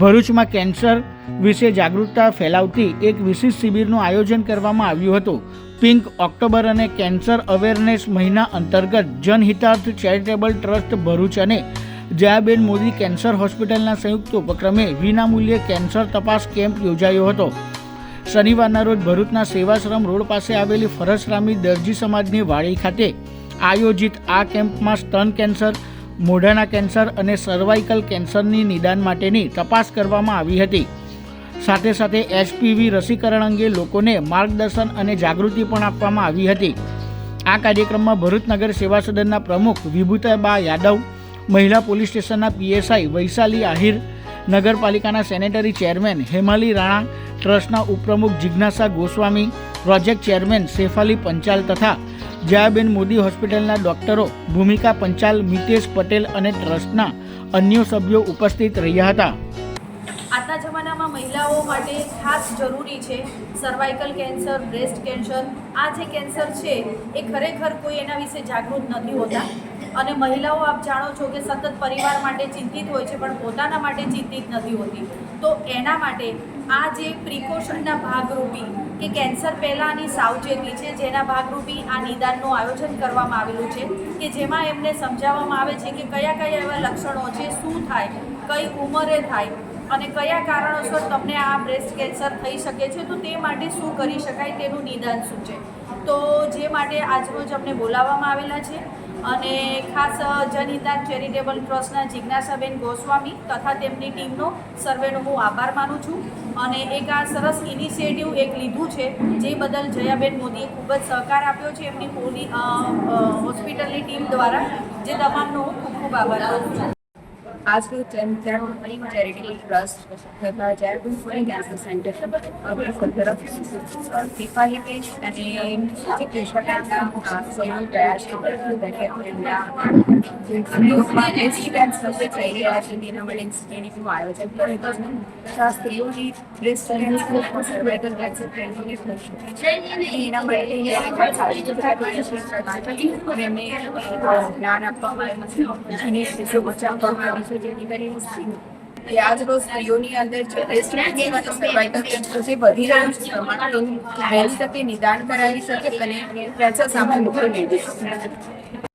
ભરૂચમાં કેન્સર વિશે જાગૃતતા ફેલાવતી એક વિશિષ્ટ શિબિરનું આયોજન કરવામાં આવ્યું હતું. પિંક ઓક્ટોબર અને કેન્સર અવેરનેસ મહિના અંતર્ગત જનહિતાર્થ ચેરિટેબલ ટ્રસ્ટ ભરૂચ અને જયાબેન મોદી કેન્સર હોસ્પિટલના સંયુક્ત ઉપક્રમે વિનામૂલ્યે કેન્સર તપાસ કેમ્પ યોજાયો હતો. શનિવારના રોજ ભરૂચના સેવાશ્રમ રોડ પાસે આવેલી ફરસરામી દરજી સમાજની વાડી ખાતે આયોજિત આ કેમ્પમાં સ્તન કેન્સર મોઢાના કેન્સર અને સર્વાઇકલ કેન્સરની નિદાન માટેની તપાસ કરવામાં આવી હતી. સાથે સાથે એચપીવી રસીકરણ અંગે લોકોને માર્ગદર્શન અને જાગૃતિ પણ આપવામાં આવી હતી. આ કાર્યક્રમમાં ભરૂચનગર સેવા સદનના પ્રમુખ વિભૂતાબા યાદવ, મહિલા પોલીસ સ્ટેશનના પીએસઆઈ વૈશાલી આહિર, નગરપાલિકાના સેનેટરી ચેરમેન હેમાલી રાણા, ટ્રસ્ટના ઉપપ્રમુખ જિજ્ઞાસા ગોસ્વામી, પ્રોજેક્ટ ચેરમેન સેફાલી પંચાલ તથા જયાબેન મોદી હોસ્પિટલના ડોક્ટરો ભૂમિકા પંચાલ, મિતેશ પટેલ અને ટ્રસ્ટના અન્ય સભ્યો ઉપસ્થિત રહ્યા હતા. આજના જમાનામાં મહિલાઓ માટે ખાસ જરૂરી છે સર્વાઇકલ કેન્સર બ્રેસ્ટ કેન્સર આ જે કેન્સર છે, એ ખરેખર કોઈ એના વિશે જાગૃત નથી હોતા. અને મહિલાઓ આપ જાણો છો કે સતત પરિવાર માટે ચિંતિત હોય છે, પણ પોતાના માટે ચિંતિત નથી હોતી. તો એના માટે આ જે પ્રિકોશનના ભાગરૂપી કે કેન્સર પહેલાંની સાવચેતી છે, જેના ભાગરૂપી આ નિદાનનું આયોજન કરવામાં આવેલું છે, કે જેમાં એમને સમજાવવામાં આવે છે કે કયા કયા એવા લક્ષણો છે, શું થાય, કઈ ઉંમરે થાય અને કયા કારણોસર તમને આ બ્રેસ્ટ કેન્સર થઈ શકે છે, તો તે માટે શું કરી શકાય તેનું નિદાન શું છે તો જે માટે આજરોજ અમને બોલાવવામાં આવેલા છે અને ખાસ જનહિતાન ચેરિટેબલ ટ્રસ્ટના જિજ્ઞાસાબેન ગોસ્વામી તથા તેમની ટીમનો સર્વેનો હું આભાર માનું છું. અને એક આ સરસ ઇનિશિયેટિવ એક લીધું છે, જે બદલ જયાબેન મોદીએ ખૂબ જ સહકાર આપ્યો છે એમની હોસ્પિટલની ટીમ દ્વારા, જે તમામનો હું ખૂબ ખૂબ આભાર માનું છું. આજનું ચેરિટેબલ ટ્રસ્ટ તથા ચેરિટેબલ કેન્સર સેન્ટર તરફ ફિફાહી પેજ અને શિક્ષકોના સહયોગ પ્રયાસ જ્ઞાન આપવામાં આવ્યું આવ્યું છે જેની કરીને એ આજ રોજ સ્ત્રીઓની જે વધી રહ્યું છે વહેલી નિદાન કરાવી શકે, અને સામે મોકલી શકે